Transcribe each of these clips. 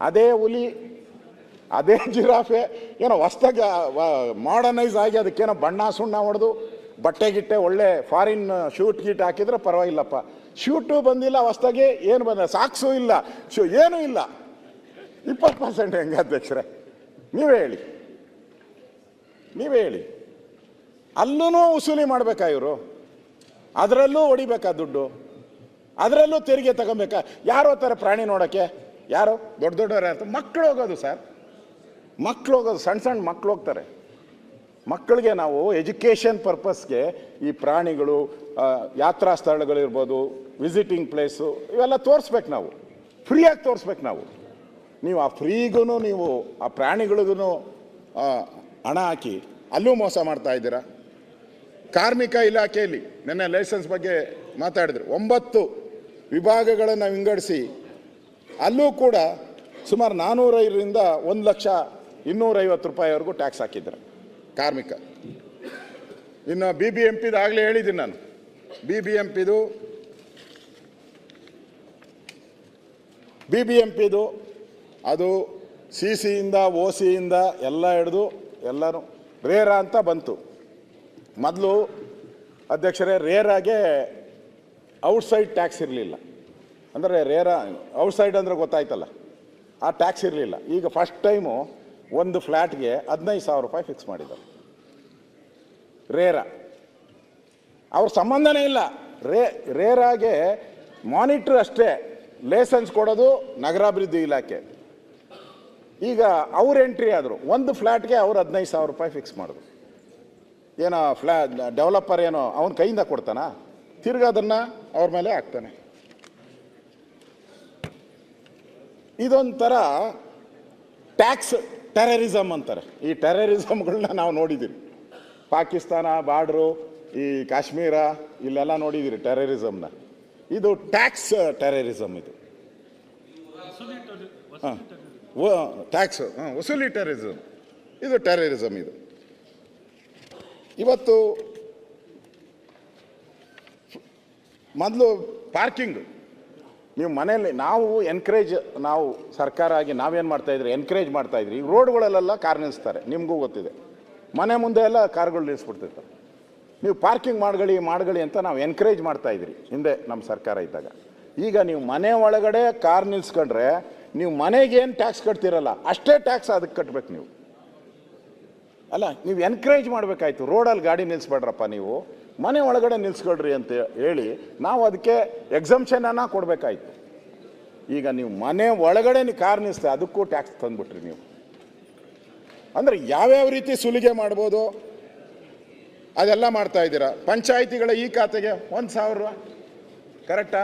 ಅದೇ ಹುಲಿ, ಅದೇ ಜಿರಾಫೆ, ಏನೋ ಹೊಸ್ದಾಗಿ ಮಾಡರ್ನೈಸ್ ಆಗಿ ಅದಕ್ಕೇನೋ ಬಣ್ಣ ಸುಣ್ಣ ಹೊಡೆದು ಬಟ್ಟೆ ಗಿಟ್ಟೆ ಒಳ್ಳೆ ಫಾರಿನ್ ಶೂಟ್ ಗೀಟ್ ಹಾಕಿದ್ರೆ ಪರವಾಗಿಲ್ಲಪ್ಪ. ಶೂಟು ಬಂದಿಲ್ಲ, ಹೊಸ್ದಾಗಿ ಏನು ಬಂದ, ಸಾಕ್ಸು ಇಲ್ಲ, ಶೂ, ಏನೂ ಇಲ್ಲ. ಇಪ್ಪತ್ತು ಪರ್ಸೆಂಟ್ ಹೆಂಗೆ ಅಧ್ಯಕ್ಷರೇ? ನೀವೇ ಹೇಳಿ. ನೀವೇ ಹೇಳಿ. ಅಲ್ಲೂ ವಸೂಲಿ ಮಾಡಬೇಕಾ ಇವರು? ಅದರಲ್ಲೂ ಹೊಡಿಬೇಕಾ ದುಡ್ಡು? ಅದರಲ್ಲೂ ತೆರಿಗೆ ತಗೊಬೇಕಾ? ಯಾರು ಹೋಗ್ತಾರೆ ಪ್ರಾಣಿ ನೋಡೋಕ್ಕೆ? ಯಾರು? ದೊಡ್ಡ ದೊಡ್ಡವ್ರು ಯಾರು ಮಕ್ಕಳು ಹೋಗೋದು ಸರ್. ಮಕ್ಕಳು ಹೋಗೋದು ಸಣ್ಣ ಸಣ್ಣ ಮಕ್ಕಳು ಹೋಗ್ತಾರೆ. ಮಕ್ಕಳಿಗೆ ನಾವು ಎಜುಕೇಷನ್ ಪರ್ಪಸ್ಗೆ ಈ ಪ್ರಾಣಿಗಳು ಯಾತ್ರಾ ಸ್ಥಳಗಳಿರ್ಬೋದು ವಿಸಿಟಿಂಗ್ ಪ್ಲೇಸು, ಇವೆಲ್ಲ ತೋರಿಸ್ಬೇಕು ನಾವು. ಫ್ರೀಯಾಗಿ ತೋರಿಸ್ಬೇಕು ನಾವು. ನೀವು ಆ ಫ್ರೀಗೂ ನೀವು ಆ ಪ್ರಾಣಿಗಳಿಗೂ ಹಣ ಹಾಕಿ ಅಲ್ಲೂ ಮೋಸ ಮಾಡ್ತಾ ಇದ್ದೀರಾ? ಕಾರ್ಮಿಕ ಇಲಾಖೆಯಲ್ಲಿ ನಿನ್ನೆ ಲೈಸೆನ್ಸ್ ಬಗ್ಗೆ ಮಾತಾಡಿದ್ರು. ಒಂಬತ್ತು ವಿಭಾಗಗಳನ್ನು ವಿಂಗಡಿಸಿ ಅಲ್ಲೂ ಕೂಡ ಸುಮಾರು ನಾನ್ನೂರೈದರಿಂದ ಒಂದು ಲಕ್ಷ ಇನ್ನೂರೈವತ್ತು ರೂಪಾಯಿವರೆಗೂ ಟ್ಯಾಕ್ಸ್ ಹಾಕಿದ್ದಾರೆ ಕಾರ್ಮಿಕ. ಇನ್ನು ಬಿ ಬಿ ಎಂ ಪಿದು ಆಗಲೇ ಹೇಳಿದ್ದೀನಿ ನಾನು. ಬಿ ಬಿ ಎಂ ಪಿದು ಬಿ ಬಿ ಎಂ ಪಿದು ಅದು ಸಿ ಸಿಯಿಂದ ಓ ಸಿಯಿಂದ ಎಲ್ಲ ಹಿಡಿದು ಎಲ್ಲರೂ ರೇರ ಅಂತ ಬಂತು. ಮೊದಲು ಅಧ್ಯಕ್ಷರೇ, ರೇರಾಗೆ ಔಟ್ಸೈಡ್ ಟ್ಯಾಕ್ಸ್ ಇರಲಿಲ್ಲ. ಅಂದರೆ ರೇರ ಔಟ್ಸೈಡ್ ಅಂದರೆ ಗೊತ್ತಾಯ್ತಲ್ಲ. ಆ ಟ್ಯಾಕ್ಸ್ ಇರಲಿಲ್ಲ. ಈಗ ಫಸ್ಟ್ ಟೈಮು ಒಂದು ಫ್ಲ್ಯಾಟ್ಗೆ ಹದಿನೈದು ಸಾವಿರ ರೂಪಾಯಿ ಫಿಕ್ಸ್ ಮಾಡಿದ್ದಾರೆ. ರೇರ. ಅವ್ರ ಸಂಬಂಧನೇ ಇಲ್ಲ. ರೇ, ರೇರಾಗೆ ಮಾನಿಟ್ರ್ ಅಷ್ಟೇ. ಲೈಸೆನ್ಸ್ ಕೊಡೋದು ನಗರಾಭಿವೃದ್ಧಿ ಇಲಾಖೆ. ಈಗ ಅವ್ರ ಎಂಟ್ರಿ ಆದರು. ಒಂದು ಫ್ಲ್ಯಾಟ್ಗೆ ಅವ್ರು ಹದಿನೈದು ಸಾವಿರ ರೂಪಾಯಿ ಫಿಕ್ಸ್ ಮಾಡಿದ್ರು ಏನೋ ಫ್ಲ್ಯಾ ಡೆವಲಪರ್ ಏನೋ, ಅವನ ಕೈಯಿಂದ ಕೊಡ್ತಾನ? ತಿರ್ಗಾ ಅದನ್ನು ಅವ್ರ ಮೇಲೆ ಹಾಕ್ತಾನೆ. ಇದೊಂಥರ ಟ್ಯಾಕ್ಸ್ ಟೆರರಿಸಮ್ ಅಂತಾರೆ. ಈ ಟೆರರಿಸಮ್ಗಳನ್ನ ನಾವು ನೋಡಿದ್ದೀವಿ. ಪಾಕಿಸ್ತಾನ, ಬಾರ್ಡ್ರು, ಈ ಕಾಶ್ಮೀರ, ಇಲ್ಲೆಲ್ಲ ನೋಡಿದ್ದೀರಿ ಟೆರರಿಸಮ್ನ ಇದು ಟ್ಯಾಕ್ಸ್ ಟೆರರಿಸಮ್ ಇದು. ಟ್ಯಾಕ್ಸ್ ವಸೂಲಿ ಟೆರರಿಸಮ್ ಇದು ಟೆರರಿಸಮ್ ಇದು. ಇವತ್ತು ಮೊದಲು ಪಾರ್ಕಿಂಗ್. ನೀವು ಮನೆಯಲ್ಲಿ ನಾವು ಎನ್ಕರೇಜ್ ನಾವು ಸರ್ಕಾರ ಆಗಿ ನಾವೇನು ಮಾಡ್ತಾ ಇದ್ರಿ ಎನ್ಕರೇಜ್ ಮಾಡ್ತಾಯಿದ್ರಿ ಈ ರೋಡ್ಗಳಲ್ಲೆಲ್ಲ ಕಾರ್ ನಿಲ್ಲಿಸ್ತಾರೆ ನಿಮಗೂ ಗೊತ್ತಿದೆ. ಮನೆ ಮುಂದೆ ಎಲ್ಲ ಕಾರ್ಗಳು ನಿಲ್ಲಿಸ್ಬಿಡ್ತಿರ್ತಾರೆ ನೀವು ಪಾರ್ಕಿಂಗ್ ಮಾಡ್ಗಳಿ ಮಾಡ್ಗಳಿ ಅಂತ ನಾವು ಎನ್ಕರೇಜ್ ಮಾಡ್ತಾ ಇದ್ರಿ, ಹಿಂದೆ ನಮ್ಮ ಸರ್ಕಾರ ಇದ್ದಾಗ. ಈಗ ನೀವು ಮನೆ ಒಳಗಡೆ ಕಾರ್ ನಿಲ್ಲಿಸ್ಕೊಂಡ್ರೆ ನೀವು ಮನೆಗೆ ಏನು ಟ್ಯಾಕ್ಸ್ ಕಟ್ತಿರಲ್ಲ, ಅಷ್ಟೇ ಟ್ಯಾಕ್ಸ್ ಅದಕ್ಕೆ ಕಟ್ಬೇಕು ನೀವು. ಅಲ್ಲ, ನೀವು ಎನ್ಕರೇಜ್ ಮಾಡಬೇಕಾಯ್ತು, ರೋಡಲ್ಲಿ ಗಾಡಿ ನಿಲ್ಲಿಸ್ಬೇಡ್ರಪ್ಪ ನೀವು. ಮನೆ ಒಳಗಡೆ ನಿಲ್ಸ್ಕೊಳ್ರಿ ಅಂತ ಹೇಳಿ ನಾವು ಅದಕ್ಕೆ ಎಕ್ಸಮ್ಷನನ್ನು ಕೊಡಬೇಕಾಯ್ತು. ಈಗ ನೀವು ಮನೆ ಒಳಗಡೆ ನೀವು ಕಾರ್ ನಿಲ್ಲಿಸ್ತಾ ಅದಕ್ಕೂ ಟ್ಯಾಕ್ಸ್ ತಂದ್ಬಿಟ್ರಿ ನೀವು. ಅಂದರೆ ಯಾವ್ಯಾವ ರೀತಿ ಸುಲಿಗೆ ಮಾಡ್ಬೋದು? ಅದೆಲ್ಲ ಮಾಡ್ತಾ ಇದ್ದೀರಾ? ಪಂಚಾಯಿತಿಗಳ ಈ ಖಾತೆಗೆ ಒಂದು ಸಾವಿರ ರೂಪಾಯಿ ಕರೆಕ್ಟಾ?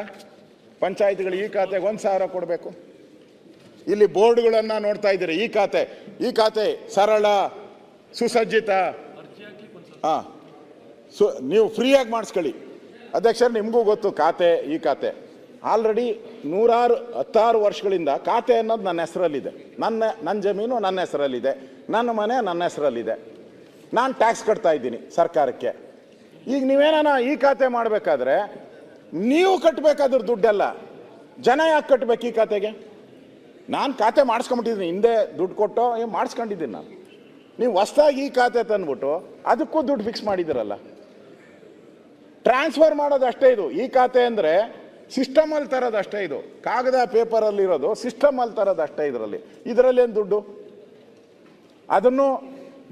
ಪಂಚಾಯಿತಿಗಳ ಈ ಖಾತೆಗೆ ಒಂದು ಸಾವಿರ ಕೊಡಬೇಕು. ಇಲ್ಲಿ ಬೋರ್ಡ್ಗಳನ್ನು ನೋಡ್ತಾ ಇದ್ದೀರಿ ಈ ಖಾತೆ ಈ ಖಾತೆ ಸರಳ ಸುಸಜ್ಜಿತ. ಹಾಂ. ಸು ನೀವು ಫ್ರೀಯಾಗಿ ಮಾಡಿಸ್ಕೊಳ್ಳಿ. ಅಧ್ಯಕ್ಷರು, ನಿಮಗೂ ಗೊತ್ತು, ಖಾತೆ, ಈ ಖಾತೆ. ಆಲ್ರೆಡಿ ನೂರಾರು, ಹತ್ತಾರು ವರ್ಷಗಳಿಂದ ಖಾತೆ ಅನ್ನೋದು ನನ್ನ ಹೆಸರಲ್ಲಿದೆ. ನನ್ನ ನನ್ನ ಜಮೀನು ನನ್ನ ಹೆಸರಲ್ಲಿದೆ. ನನ್ನ ಮನೆ ನನ್ನ ಹೆಸರಲ್ಲಿದೆ. ನಾನು ಟ್ಯಾಕ್ಸ್ ಕಟ್ತಾ ಇದ್ದೀನಿ ಸರ್ಕಾರಕ್ಕೆ. ಈಗ ನೀವೇನ ಈ ಖಾತೆ ಮಾಡಬೇಕಾದ್ರೆ, ನೀವು ಕಟ್ಟಬೇಕಾದ್ರ ದುಡ್ಡೆಲ್ಲ. ಜನ ಯಾಕೆ ಕಟ್ಟಬೇಕು ಈ ಖಾತೆಗೆ? ನಾನು ಖಾತೆ ಮಾಡಿಸ್ಕೊಂಬಿಟ್ಟಿದ್ದೀನಿ ಹಿಂದೆ ದುಡ್ಡು ಕೊಟ್ಟು ಮಾಡಿಸ್ಕೊಂಡಿದ್ದೀನಿ ನಾನು. ನೀವು ಹೊಸ್ದಾಗಿ ಈ ಖಾತೆ ತಂದ್ಬಿಟ್ಟು, ಅದಕ್ಕೂ ದುಡ್ಡು ಫಿಕ್ಸ್ ಮಾಡಿದ್ದೀರಲ್ಲ. ಟ್ರಾನ್ಸ್ಫರ್ ಮಾಡೋದು ಅಷ್ಟೇ ಇದು. ಈ ಖಾತೆ ಅಂದರೆ ಸಿಸ್ಟಮಲ್ಲಿ ತರೋದು ಅಷ್ಟೇ ಇದು. ಕಾಗದ ಪೇಪರಲ್ಲಿ ಇರೋದು ಸಿಸ್ಟಮಲ್ಲಿ ತರೋದು ಅಷ್ಟೇ ಇದರಲ್ಲಿ. ಇದರಲ್ಲಿ ಏನು ದುಡ್ಡು? ಅದನ್ನು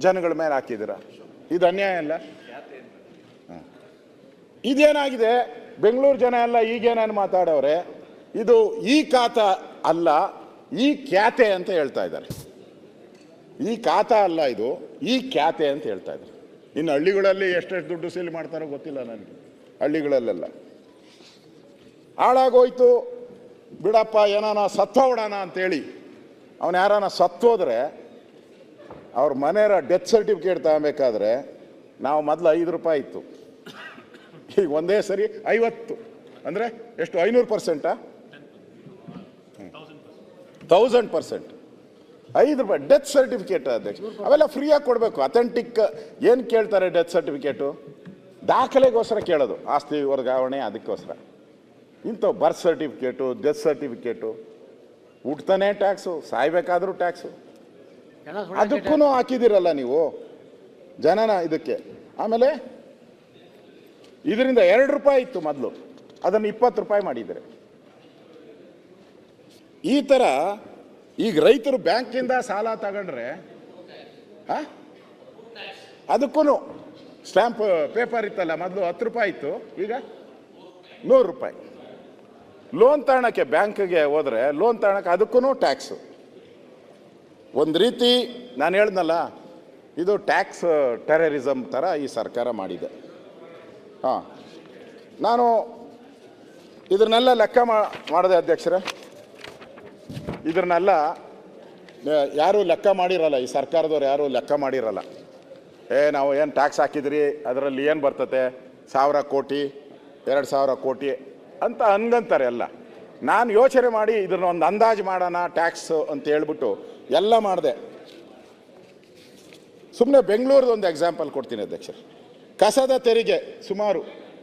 ಜನಗಳ ಮೇಲೆ ಹಾಕಿದ್ದೀರ? ಇದು ಅನ್ಯಾಯ ಅಲ್ಲ. ಇದೇನಾಗಿದೆ? ಬೆಂಗಳೂರು ಜನ ಎಲ್ಲ ಈಗೇನೇನು ಮಾತಾಡೋರೆ ಇದು ಈ ಖಾತ ಅಲ್ಲ, ಈ ಖ್ಯಾತೆ ಅಂತ ಹೇಳ್ತಾ ಇದ್ದಾರೆ. ಈ ಖಾತ ಅಲ್ಲ ಇದು, ಈ ಖ್ಯಾತೆ ಅಂತ ಹೇಳ್ತಾ ಇದ್ದಾರೆ. ಇನ್ನು ಹಳ್ಳಿಗಳಲ್ಲಿ ಎಷ್ಟೆಷ್ಟು ದುಡ್ಡು ಸೇಲ್ ಮಾಡ್ತಾರೋ ಗೊತ್ತಿಲ್ಲ ನನಗೆ. ಹಳ್ಳಿಗಳಲ್ಲೆಲ್ಲ. ಹಾಳಾಗೋಯ್ತು, ಬಿಡಪ್ಪ, ಏನಾನ ಸತ್ತೋಬಿಡೋಣ ಅಂತೇಳಿ. ಅವನು ಯಾರಾನ ಸತ್ತೋದ್ರೆ ಅವ್ರ ಮನೆಯವರ ಡೆತ್ ಸರ್ಟಿಫಿಕೇಟ್ ತಗೋಬೇಕಾದ್ರೆ ನಾವು ಮೊದಲು ಐದು ರೂಪಾಯಿ ಇತ್ತು. ಈಗ ಒಂದೇ ಸರಿ ಐವತ್ತು. ಅಂದರೆ ಎಷ್ಟು, ಐನೂರು ಪರ್ಸೆಂಟಾ? Thousand percent. ಐದು ರೂಪಾಯಿ, ಡೆತ್ ಸರ್ಟಿಫಿಕೇಟ್ ಅಧ್ಯಕ್ಷ. ಅವೆಲ್ಲ ಫ್ರೀಯಾಗಿ ಕೊಡಬೇಕು, ಅಥೆಂಟಿಕ್ ಏನು ಕೇಳ್ತಾರೆ ಡೆತ್ ಸರ್ಟಿಫಿಕೇಟು? ದಾಖಲೆಗೋಸ್ಕರ ಕೇಳೋದು. ಆಸ್ತಿ ವರ್ಗಾವಣೆ ಅದಕ್ಕೋಸ್ಕರ. ಇಂಥವು ಬರ್ತ್ ಸರ್ಟಿಫಿಕೇಟು ಡೆತ್ ಸರ್ಟಿಫಿಕೇಟು ಹುಟ್ತಾನೆ ಟ್ಯಾಕ್ಸು ಸಾಯ್ಬೇಕಾದ್ರೂ ಟ್ಯಾಕ್ಸು ಅದಕ್ಕೂ ಹಾಕಿದ್ದೀರಲ್ಲ ನೀವು? ಜನನ ಇದಕ್ಕೆ. ಆಮೇಲೆ ಇದರಿಂದ ಎರಡು ರೂಪಾಯಿ ಇತ್ತು ಮೊದಲು. ಅದನ್ನು ಇಪ್ಪತ್ತು ರೂಪಾಯಿ ಮಾಡಿದ್ದಾರೆ. ಈ ಥರ ಈಗ ರೈತರು ಬ್ಯಾಂಕಿಂದ ಸಾಲ ತಗೊಂಡ್ರೆ ಅದಕ್ಕೂ ಸ್ಟ್ಯಾಂಪ್ ಪೇಪರ್ ಇತ್ತಲ್ಲ, ಮೊದಲು ಹತ್ತು ರೂಪಾಯಿ ಇತ್ತು. ಈಗ? ನೂರು ರೂಪಾಯಿ. ಲೋನ್ ತಾಣಕ್ಕೆ ಬ್ಯಾಂಕ್ಗೆ ಹೋದರೆ ಲೋನ್ ತಾಣಕ್ಕೆ ಅದಕ್ಕೂ ಟ್ಯಾಕ್ಸು ಒಂದು ರೀತಿ, ನಾನು ಹೇಳ್ದಲ್ಲ ಇದು ಟ್ಯಾಕ್ಸ್ ಟೆರರಿಸಮ್ ಥರ ಈ ಸರ್ಕಾರ ಮಾಡಿದೆ. ಹಾಂ. ನಾನು ಇದನ್ನೆಲ್ಲ ಲೆಕ್ಕ ಮಾಡಿದೆ ಅಧ್ಯಕ್ಷರೇ. ಇದನ್ನೆಲ್ಲ ಯಾರೂ ಲೆಕ್ಕ ಮಾಡಿರಲ್ಲ, ಈ ಸರ್ಕಾರದವ್ರು ಯಾರೂ ಲೆಕ್ಕ ಮಾಡಿರಲ್ಲ. ಏ, ನಾವು ಏನು ಟ್ಯಾಕ್ಸ್ ಹಾಕಿದ್ರಿ? ಅದರಲ್ಲಿ ಏನು ಬರ್ತತೆ? ಸಾವಿರ ಕೋಟಿ, ಎರಡು ಸಾವಿರ ಕೋಟಿ ಅಂತ ಅನ್ಗಂತಾರೆ ಎಲ್ಲ. ನಾನು ಯೋಚನೆ ಮಾಡಿ ಇದನ್ನ ಒಂದು ಅಂದಾಜು ಮಾಡೋಣ ಟ್ಯಾಕ್ಸ್ ಅಂತ ಹೇಳ್ಬಿಟ್ಟು ಎಲ್ಲ ಮಾಡಿದೆ. ಸುಮ್ಮನೆ ಬೆಂಗಳೂರದ ಒಂದು ಎಕ್ಸಾಂಪಲ್ ಕೊಡ್ತೀನಿ ಅಧ್ಯಕ್ಷರು. ಕಸದ ತೆರಿಗೆ ಸುಮಾರು,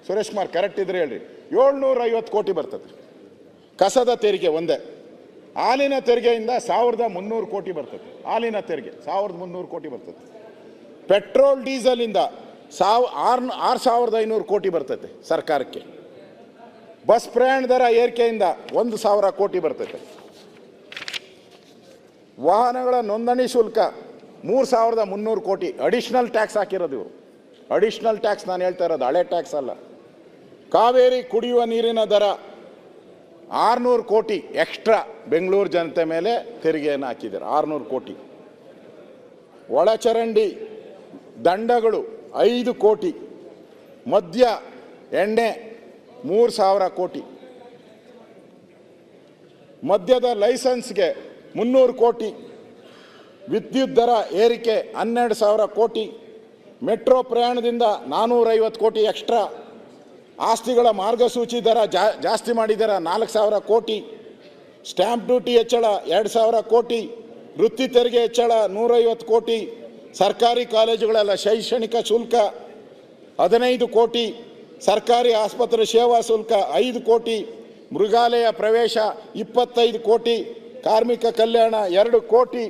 ಸುರೇಶ್ ಕುಮಾರ್ ಕರೆಕ್ಟ್ ಇದ್ರೆ ಹೇಳ್ರಿ. ಏಳ್ನೂರ ಐವತ್ತು ಕೋಟಿ ಬರ್ತದೆ. ಕಸದ ತೆರಿಗೆ ಒಂದೇ. ಹಾಲಿನ ತೆರಿಗೆಯಿಂದ ಸಾವಿರದ ಮುನ್ನೂರು ಕೋಟಿ ಬರ್ತದೆ. ಹಾಲಿನ ತೆರಿಗೆ ಸಾವಿರದ ಮುನ್ನೂರು ಕೋಟಿ ಬರ್ತದೆ. ಪೆಟ್ರೋಲ್ ಡೀಸೆಲಿಂದ ಸಾವ್, ಆರು ಆರು ಸಾವಿರದ ಐನೂರು ಕೋಟಿ ಬರ್ತೈತೆ ಸರ್ಕಾರಕ್ಕೆ. ಬಸ್ ಪ್ರಯಾಣ ದರ ಏರಿಕೆಯಿಂದ ಒಂದು ಸಾವಿರ ಕೋಟಿ ಬರ್ತೈತೆ. ವಾಹನಗಳ ನೋಂದಣಿ ಶುಲ್ಕ ಮೂರು ಸಾವಿರದ ಮುನ್ನೂರು ಕೋಟಿ. ಅಡಿಷ್ನಲ್ ಟ್ಯಾಕ್ಸ್ ಹಾಕಿರೋದು ಇವರು. ಅಡಿಷ್ನಲ್ ಟ್ಯಾಕ್ಸ್ ನಾನು ಹೇಳ್ತಾ ಇರೋದು, ಹಳೆ ಟ್ಯಾಕ್ಸ್ ಅಲ್ಲ. ಕಾವೇರಿ ಕುಡಿಯುವ ನೀರಿನ ದರ ಆರುನೂರು ಕೋಟಿ ಎಕ್ಸ್ಟ್ರಾ ಬೆಂಗಳೂರು ಜನತೆ ಮೇಲೆ ತೆರಿಗೆಯನ್ನು ಹಾಕಿದ್ದಾರೆ, ಆರುನೂರು ಕೋಟಿ. ಒಳಚರಂಡಿ ದಂಡಗಳು ಐದು ಕೋಟಿ, ಮದ್ಯ ಎಣ್ಣೆ ಮೂರು ಸಾವಿರ ಕೋಟಿ. ಮದ್ಯದ ಲೈಸೆನ್ಸ್ಗೆ ಮುನ್ನೂರು ಕೋಟಿ, ವಿದ್ಯುತ್ ದರ ಏರಿಕೆ ಹನ್ನೆರಡು ಸಾವಿರ ಕೋಟಿ, ಮೆಟ್ರೋ ಪ್ರಯಾಣದಿಂದ ನಾನ್ನೂರೈವತ್ತು ಕೋಟಿ ಎಕ್ಸ್ಟ್ರಾ, ಆಸ್ತಿಗಳ ಮಾರ್ಗಸೂಚಿ ದರ ಜಾಸ್ತಿ ಮಾಡಿದರ ನಾಲ್ಕು ಸಾವಿರ ಕೋಟಿ, ಸ್ಟ್ಯಾಂಪ್ ಡ್ಯೂಟಿ ಹೆಚ್ಚಳ ಎರಡು ಸಾವಿರ ಕೋಟಿ, ವೃತ್ತಿ ತೆರಿಗೆ ಹೆಚ್ಚಳ ನೂರೈವತ್ತು ಕೋಟಿ ಸರ್ಕಾರಿ ಕಾಲೇಜುಗಳೆಲ್ಲ, ಶೈಕ್ಷಣಿಕ ಶುಲ್ಕ ಹದಿನೈದು ಕೋಟಿ, ಸರ್ಕಾರಿ ಆಸ್ಪತ್ರೆ ಸೇವಾ ಶುಲ್ಕ ಐದು ಕೋಟಿ, ಮೃಗಾಲಯ ಪ್ರವೇಶ ಇಪ್ಪತ್ತೈದು ಕೋಟಿ, ಕಾರ್ಮಿಕ ಕಲ್ಯಾಣ ಎರಡು ಕೋಟಿ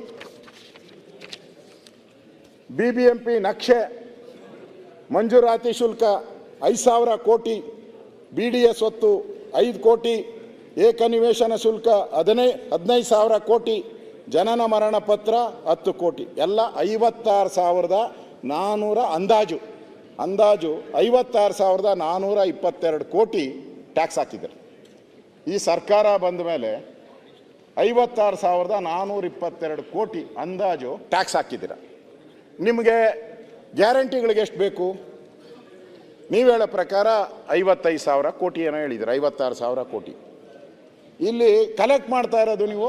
ಬಿ ಬಿ ಎಂ ಪಿ ನಕ್ಷೆ, ಮಂಜೂರಾತಿ ಶುಲ್ಕ ಐದು ಸಾವಿರ ಕೋಟಿ ಬಿ ಡಿ ಎಸ್ ಒತ್ತು ಐದು ಕೋಟಿ, ಏಕನಿವೇಶನ ಶುಲ್ಕ ಹದಿನೈ, ಹದಿನೈದು ಸಾವಿರ ಕೋಟಿ. ಜನನ ಮರಣ ಪತ್ರ ಹತ್ತು ಕೋಟಿ. ಎಲ್ಲ ಐವತ್ತಾರು ಸಾವಿರದ ನಾನ್ನೂರ ಅಂದಾಜು. ಅಂದಾಜು ಐವತ್ತಾರು ಸಾವಿರದ ನಾನ್ನೂರ ಇಪ್ಪತ್ತೆರಡು ಕೋಟಿ ಟ್ಯಾಕ್ಸ್ ಹಾಕಿದ್ದಾರೆ. ಈ ಸರ್ಕಾರ ಬಂದ ಮೇಲೆ ಐವತ್ತಾರು ಸಾವಿರದ ನಾನ್ನೂರ ಇಪ್ಪತ್ತೆರಡು ಕೋಟಿ ಅಂದಾಜು ಟ್ಯಾಕ್ಸ್ ಹಾಕಿದ್ದೀರ. ನಿಮಗೆ ಗ್ಯಾರಂಟಿಗಳಿಗೆ ಎಷ್ಟು ಬೇಕು? ನೀವು ಹೇಳೋ ಪ್ರಕಾರ ಐವತ್ತೈದು ಸಾವಿರ ಕೋಟಿ ಏನೋ ಹೇಳಿದ್ದೀರ, ಐವತ್ತಾರು ಸಾವಿರ ಕೋಟಿ. ಇಲ್ಲಿ ಕಲೆಕ್ಟ್ ಮಾಡ್ತಾ ಇರೋದು ನೀವು?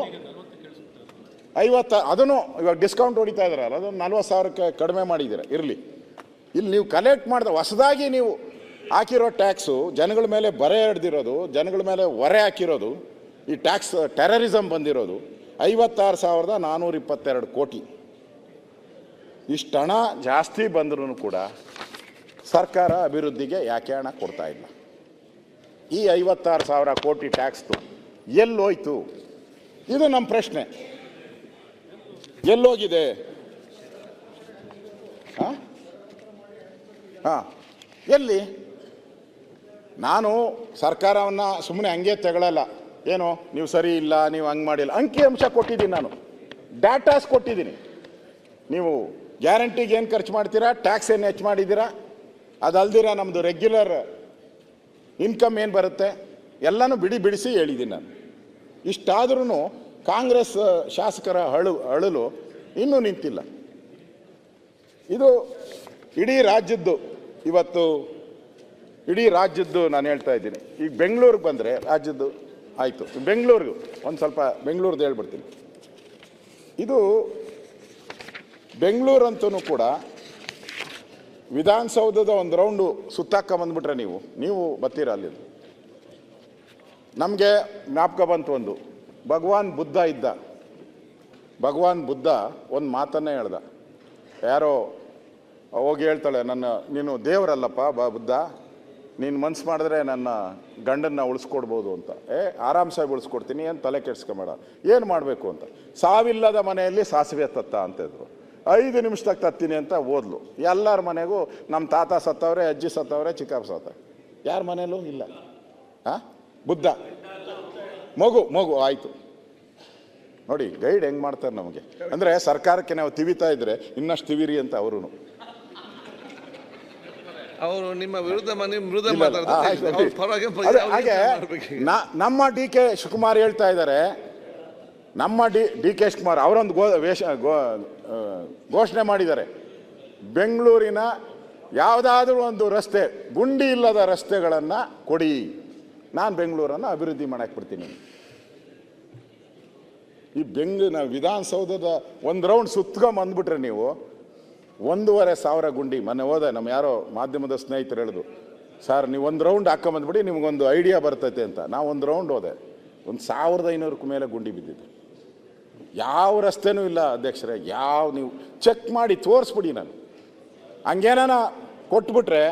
ಐವತ್ತ, ಅದನ್ನು ಇವಾಗ ಡಿಸ್ಕೌಂಟ್ ಹೊಡಿತಾ ಇದ್ದಾರಲ್ಲ, ಅದನ್ನು ನಲ್ವತ್ತು ಸಾವಿರಕ್ಕೆ ಕಡಿಮೆ ಮಾಡಿದ್ದೀರ? ಇರಲಿ. ಇಲ್ಲಿ ನೀವು ಕಲೆಕ್ಟ್ ಮಾಡಿದ, ಹೊಸದಾಗಿ ನೀವು ಹಾಕಿರೋ ಟ್ಯಾಕ್ಸು ಜನಗಳ ಮೇಲೆ ಬರೆ ಹಿಡ್ದಿರೋದು ಜನಗಳ ಮೇಲೆ ಹೊರೆ ಹಾಕಿರೋದು, ಈ ಟ್ಯಾಕ್ಸ್ ಟೆರರಿಸಮ್ ಬಂದಿರೋದು, ಐವತ್ತಾರು ಸಾವಿರದ ನಾನ್ನೂರ ಇಪ್ಪತ್ತೆರಡು ಕೋಟಿ. ಇಷ್ಟು ಹಣ ಜಾಸ್ತಿ ಬಂದ್ರೂ ಕೂಡ ಸರ್ಕಾರ ಅಭಿವೃದ್ಧಿಗೆ ಯಾಕೆ ಹಣ ಕೊಡ್ತಾ ಇಲ್ಲ? ಈ ಐವತ್ತಾರು ಸಾವಿರ ಕೋಟಿ ಟ್ಯಾಕ್ಸ್ದು ಎಲ್ಲೋಯ್ತು ಇದು ನಮ್ಮ ಪ್ರಶ್ನೆ. ಎಲ್ಲೋಗಿದೆ? ಹಾಂ? ಎಲ್ಲಿ? ನಾನು ಸರ್ಕಾರವನ್ನು ಸುಮ್ಮನೆ ಹಂಗೆ ತಗೊಳ್ಳಲ್ಲ ಏನು, ನೀವು ಸರಿ ಇಲ್ಲ, ನೀವು ಹಂಗೆ ಮಾಡಿಲ್ಲ. ಅಂಕಿ ಅಂಶ ಕೊಟ್ಟಿದ್ದೀನಿ ನಾನು. ಡಾಟಾಸ್ ಕೊಟ್ಟಿದ್ದೀನಿ. ನೀವು ಗ್ಯಾರಂಟಿಗೆ ಏನು ಖರ್ಚು ಮಾಡ್ತೀರಾ? ಟ್ಯಾಕ್ಸ್ ಏನು ಹೆಚ್ಚು ಮಾಡಿದ್ದೀರಾ? ಅದಲ್ದಿರ ನಮ್ಮದು ರೆಗ್ಯುಲರ್ ಇನ್ಕಮ್ ಏನು ಬರುತ್ತೆ? ಎಲ್ಲನೂ ಬಿಡಿ ಬಿಡಿಸಿ ಹೇಳಿದ್ದೀನಿ ನಾನು. ಇಷ್ಟಾದ್ರೂ ಕಾಂಗ್ರೆಸ್ ಶಾಸಕರ ಅಳು ಅಳಲು ಇನ್ನೂ ನಿಂತಿಲ್ಲ. ಇದು ಇಡೀ ರಾಜ್ಯದ್ದು ಇವತ್ತು ಇಡೀ ರಾಜ್ಯದ್ದು ನಾನು ಹೇಳ್ತಾ ಇದ್ದೀನಿ. ಈಗ ಬೆಂಗಳೂರಿಗೆ ಬಂದರೆ ರಾಜ್ಯದ್ದು ಆಯಿತು. ಬೆಂಗಳೂರಿಗೂ, ಒಂದು ಸ್ವಲ್ಪ ಬೆಂಗಳೂರ್ದು ಹೇಳ್ಬಿಡ್ತೀನಿ. ಇದು ಬೆಂಗಳೂರಂತೂ ಕೂಡ ವಿಧಾನಸೌಧದ ಒಂದು ರೌಂಡು ಸುತ್ತಾಕ ಬಂದುಬಿಟ್ರೆ ನೀವು ನೀವು ಬರ್ತೀರ ಅಲ್ಲಿ? ನಮಗೆ ಜ್ಞಾಪಕ ಬಂತು ಒಂದು. ಭಗವಾನ್ ಬುದ್ಧ ಇದ್ದ. ಭಗವಾನ್ ಬುದ್ಧ ಒಂದು ಮಾತನ್ನೇ ಹೇಳ್ದ. ಯಾರೋ ಹೋಗಿ ಹೇಳ್ತಾಳೆ, ನನ್ನ, ನೀನು ದೇವರಲ್ಲಪ್ಪ ಬ, ಬುದ್ಧ. ನೀನು ಮನ್ಸು ಮಾಡಿದ್ರೆ ನನ್ನ ಗಂಡನ್ನ ಉಳಿಸ್ಕೊಡ್ಬೋದು ಅಂತ. ಏ ಆರಾಮ್ಸಾಗಿ ಉಳಿಸ್ಕೊಡ್ತೀನಿ, ಏನು ತಲೆ ಕೆಡ್ಸ್ಕೊಂಬೇಡ ಏನು ಮಾಡಬೇಕು ಅಂತ. ಸಾವಿಲ್ಲದ ಮನೆಯಲ್ಲಿ ಸಾಸಿವೆ ತತ್ತ ಅಂತಿದ್ರು ಐದು ನಿಮಿಷದಾಗ ತತ್ತೀನಿ ಅಂತ ಓದ್ಲು. ಎಲ್ಲರ ಮನೆಗೂ ನಮ್ಮ ತಾತ ಸತ್ತವ್ರೆ, ಅಜ್ಜಿ ಸತ್ತವ್ರೆ, ಚಿಕ್ಕಪ್ಪ ಸತ್ತ ಯಾರ ಮನೇಲೂ ಇಲ್ಲ. ಹಾಂ ಬುದ್ಧ. ಮಗು ಮಗು ಆಯಿತು. ನೋಡಿ ಗೈಡ್ ಹೆಂಗೆ ಮಾಡ್ತಾರೆ ನಮಗೆ. ಅಂದರೆ ಸರ್ಕಾರಕ್ಕೆ ನಾವು ತಿವಿತಾ ಇದ್ರೆ ಇನ್ನಷ್ಟು ತಿವಿರಿ ಅಂತ ಅವರು ಅವರು ನಿಮ್ಮ ವಿರುದ್ಧ ಹಾಗೆ ನಮ್ಮ ಡಿ ಕೆ ಶಿವಕುಮಾರ್ ಹೇಳ್ತಾ ಇದ್ದಾರೆ ನಮ್ಮ ಡಿ ಡಿ ಕೆ ಶಿವಕುಮಾರ್ ಅವರೊಂದು ಗೋ ವೇಷ ಗೋ ಘೋಷಣೆ ಮಾಡಿದ್ದಾರೆ. ಬೆಂಗಳೂರಿನ ಯಾವುದಾದ್ರೂ ಒಂದು ರಸ್ತೆ ಗುಂಡಿ ಇಲ್ಲದ ರಸ್ತೆಗಳನ್ನು ಕೊಡಿ. ನಾನು ಬೆಂಗಳೂರನ್ನು ಅಭಿವೃದ್ಧಿ ಮಾಡಕ್ಕೆ ಬಿಡ್ತೀನಿ. ಈ ಬೆಂಗಳೂರಿನ ವಿಧಾನಸೌಧದ ಒಂದು ರೌಂಡ್ ಸುತ್ಕೊಂಬಂದ್ಬಿಟ್ರೆ ನೀವು ಒಂದೂವರೆ ಸಾವಿರ ಗುಂಡಿ, ಮೊನ್ನೆ ಹೋದೆ ನಮ್ಮ ಯಾರೋ ಮಾಧ್ಯಮದ ಸ್ನೇಹಿತರು ಹೇಳಿದ್ರು, ಸರ್, ನೀವು ಒಂದು ರೌಂಡ್ ಹಾಕೊಂಬಂದ್ಬಿಡಿ ನಿಮಗೊಂದು ಐಡಿಯಾ ಬರ್ತೈತೆ ಅಂತ. ನಾವು ಒಂದು ರೌಂಡ್ ಹೋದೆ, ಒಂದು ಸಾವಿರದ ಐನೂರಕ್ಕೂ ಮೇಲೆ ಗುಂಡಿ ಬಿದ್ದಿದ್ದು ಯಾವ ರಸ್ತೆನೂ ಇಲ್ಲ ಅಧ್ಯಕ್ಷರೇ, ಯಾವ ನೀವು ಚೆಕ್ ಮಾಡಿ ತೋರಿಸ್ಬಿಡಿ ನಾನು. ಹಂಗೇನ ಕೊಟ್ಬಿಟ್ರೆ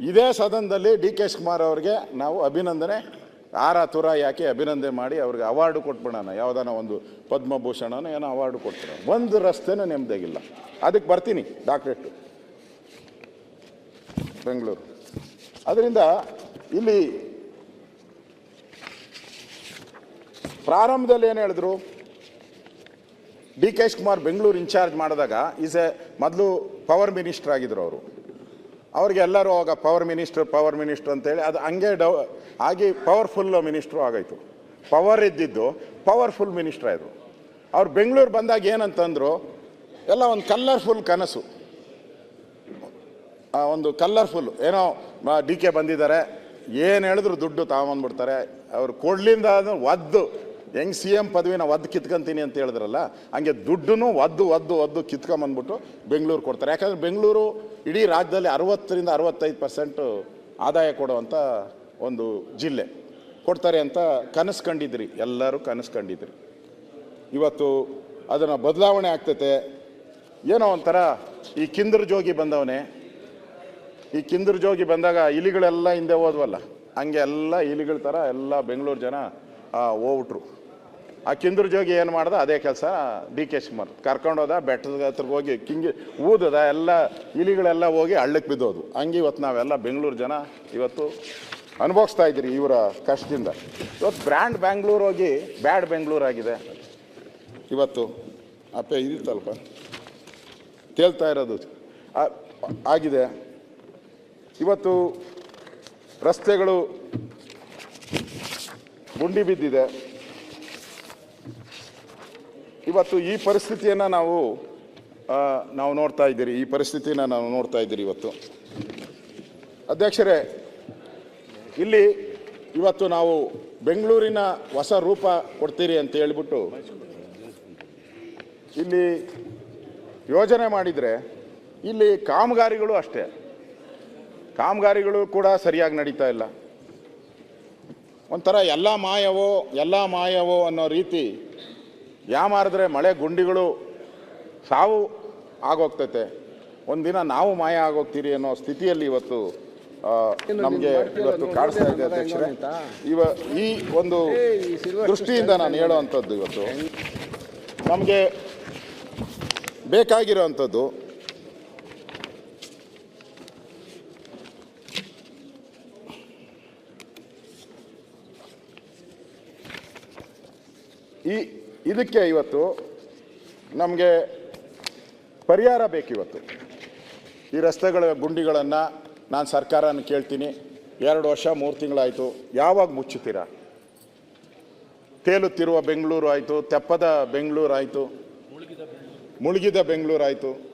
ಇದೇ ಸದನದಲ್ಲಿ ಡಿ ಕೆ ಶಿವಕುಮಾರ್ ಅವ್ರಿಗೆ ನಾವು ಅಭಿನಂದನೆ. ಆರ ತುರ ಯಾಕೆ ಅಭಿನಂದನೆ ಮಾಡಿ ಅವ್ರಿಗೆ ಅವಾರ್ಡು ಕೊಟ್ಬಿಡೋಣ. ಯಾವುದಾನ ಒಂದು ಪದ್ಮಭೂಷಣನೋ ಏನೋ ಅವಾರ್ಡು ಕೊಡ್ತಾರೆ ಒಂದು ರಸ್ತೆನೂ ನೆಮ್ಮದಿಯಾಗಿಲ್ಲ. ಅದಕ್ಕೆ ಬರ್ತೀನಿ ಡಾಕ್ಟ್ರೇಟು. ಬೆಂಗಳೂರು. ಅದರಿಂದ ಇಲ್ಲಿ ಪ್ರಾರಂಭದಲ್ಲಿ ಏನು ಹೇಳಿದ್ರು? D K Shivakumar Bengaluru incharge ಮಾಡಿದಾಗ ಈಸ್ ಎ ಮೊದಲು ಪವರ್ ಮಿನಿಸ್ಟರ್ ಆಗಿದ್ರು ಅವರು. ಅವ್ರಿಗೆ ಎಲ್ಲರೂ ಅವಾಗ ಪವರ್ ಮಿನಿಸ್ಟರ್ ಪವರ್ ಮಿನಿಸ್ಟರ್ ಅಂತೇಳಿ ಅದು ಹಂಗೆ ಡೌ, ಆಗಿ ಪವರ್ಫುಲ್ ಮಿನಿಸ್ಟ್ರು ಆಗೋಯ್ತು ಪವರ್ ಇದ್ದಿದ್ದು ಪವರ್ಫುಲ್ ಮಿನಿಸ್ಟರ್ ಆಯಿತು ಅವ್ರು ಬೆಂಗಳೂರು ಬಂದಾಗ ಏನಂತಂದ್ರು, ಎಲ್ಲ ಒಂದು ಕಲರ್ಫುಲ್ ಕನಸು. ಒಂದು ಕಲರ್ಫುಲ್ ಏನೋ ಡಿ ಕೆ ಬಂದಿದ್ದಾರೆ, ಏನು ಹೇಳಿದ್ರು ದುಡ್ಡು ತಗೊಂಬಂದ್ಬಿಡ್ತಾರೆ ಅವ್ರು ಕೊಡ್ಲಿಂದ ಒದ್ದು. ಹೆಂಗೆ ಸಿ ಎಂ ಪದವಿನ ಒದ್ದು ಕಿತ್ಕೊಂತೀನಿ ಅಂತ ಹೇಳಿದ್ರಲ್ಲ, ಹಂಗೆ ದುಡ್ಡನ್ನು ಒದ್ದು ಒದ್ದು ಒದ್ದು ಕಿತ್ಕೊಂಬಂದ್ಬಿಟ್ಟು ಬೆಂಗಳೂರು ಕೊಡ್ತಾರೆ. ಯಾಕಂದ್ರೆ ಬೆಂಗಳೂರು ಇಡೀ ರಾಜ್ಯದಲ್ಲಿ ಅರವತ್ತರಿಂದ ಅರವತ್ತೈದು ಪರ್ಸೆಂಟು ಆದಾಯ ಕೊಡುವಂಥ ಒಂದು ಜಿಲ್ಲೆ. ಕೊಡ್ತಾರೆ ಅಂತ ಕನಸು ಕಂಡಿದ್ರಿ ಎಲ್ಲರೂ ಕನಸು ಕಂಡಿದ್ರಿ ಇವತ್ತು ಅದನ್ನು ಬದಲಾವಣೆ ಆಗ್ತೈತೆ. ಏನೋ ಒಂಥರ ಈ ಕಿಂದ್ರ ಜೋಗಿ ಬಂದವನೇ, ಈ ಕಿಂದ್ರ ಜೋಗಿ ಬಂದಾಗ ಇಲಿಗಳೆಲ್ಲ ಹಿಂದೆ ಹೋದ್ವಲ್ಲ, ಹಂಗೆ ಎಲ್ಲ ಇಲಿಗಳ ಥರ ಎಲ್ಲ ಬೆಂಗಳೂರು ಜನ ಹೋಗ್ಬಿಟ್ರು. ಆ ಕಿಂದ್ರ ಜೋಗಿ ಏನು ಮಾಡ್ದೆ? ಅದೇ ಕೆಲಸ ಡಿ ಕೆ ಶಿವಕುಮಾರ್. ಕರ್ಕೊಂಡೋದ ಬೆಟ್ಟದ ಹತ್ರಕ್ಕೆ ಹೋಗಿ ಕಿಂಗಿ ಊದದ, ಎಲ್ಲ ಇಲಿಗಳೆಲ್ಲ ಹೋಗಿ ಹಳ್ಳಕ್ಕೆ ಬಿದ್ದೋದು. ಹಂಗೆ ಇವತ್ತು ನಾವೆಲ್ಲ ಬೆಂಗಳೂರು ಜನ ಇವತ್ತು ಅನುಭವಿಸ್ತಾ ಇದ್ದೀರಿ ಇವರ ಕಷ್ಟದಿಂದ. ಇವತ್ತು ಬ್ರ್ಯಾಂಡ್ ಬ್ಯಾಂಗ್ಳೂರು ಹೋಗಿ ಬ್ಯಾಡ್ ಬೆಂಗಳೂರು ಆಗಿದೆ. ಇವತ್ತು ಅಪ್ಪ ಇದಿತ್ತಲ್ಪ? ಕೇಳ್ತಾ ಇರೋದು. ಆಗಿದೆ. ಇವತ್ತು ರಸ್ತೆಗಳು ಗುಂಡಿ ಬಿದ್ದಿದೆ. ಇವತ್ತು ಈ ಪರಿಸ್ಥಿತಿಯನ್ನು ನಾವು ನಾವು ನೋಡ್ತಾ ಇದ್ದೀರಿ. ಈ ಪರಿಸ್ಥಿತಿನ ನಾವು ನೋಡ್ತಾ ಇದ್ದೀರಿ ಇವತ್ತು. ಅಧ್ಯಕ್ಷರೇ, ಇಲ್ಲಿ ಇವತ್ತು ನಾವು ಬೆಂಗಳೂರಿನ ಹೊಸ ರೂಪ ಕೊಡ್ತೀರಿ ಅಂತ ಹೇಳಿಬಿಟ್ಟು ಇಲ್ಲಿ ಯೋಜನೆ ಮಾಡಿದರೆ ಇಲ್ಲಿ ಕಾಮಗಾರಿಗಳು ಅಷ್ಟೇ. ಕಾಮಗಾರಿಗಳು ಕೂಡ ಸರಿಯಾಗಿ ನಡೀತಾ ಇಲ್ಲ. ಒಂಥರ ಎಲ್ಲ ಮಾಯವೋ ಎಲ್ಲ ಮಾಯವೋ ಅನ್ನೋ ರೀತಿ ಯಾಮಾರಿದ್ರೆ ಮಳೆ ಗುಂಡಿಗಳು ಸಾವು ಆಗೋಗ್ತೈತೆ. ಒಂದಿನ ನಾವು ಮಾಯ ಆಗೋಗ್ತೀರಿ ಅನ್ನೋ ಸ್ಥಿತಿಯಲ್ಲಿ ಇವತ್ತು ನಮಗೆ ಇವತ್ತು ಕಾಣಿಸ್ತಾ ಇದೆ ಅಧ್ಯಕ್ಷರೇ. ಇವ ಈ ಒಂದು ದೃಷ್ಟಿಯಿಂದ ನಾನು ಹೇಳುವಂಥದ್ದು ಇವತ್ತು. ನಮಗೆ ಬೇಕಾಗಿರುವಂಥದ್ದು ಈ ಇದಕ್ಕೆ ಇವತ್ತು ನಮಗೆ ಪರಿಹಾರ ಬೇಕಿವತ್ತು ಈ ರಸ್ತೆಗಳ ಗುಂಡಿಗಳನ್ನು ನಾನು ಸರ್ಕಾರನ ಕೇಳ್ತೀನಿ. ಎರಡು ವರ್ಷ, ಮೂರು ತಿಂಗಳಾಯಿತು. ಯಾವಾಗ ಮುಚ್ಚುತ್ತೀರಾ? ತೇಲುತ್ತಿರುವ ಬೆಂಗಳೂರು ಆಯಿತು, ತೆಪ್ಪದ ಬೆಂಗಳೂರು ಆಯಿತು, ಮುಳುಗಿದ ಬೆಂಗಳೂರು ಆಯಿತು.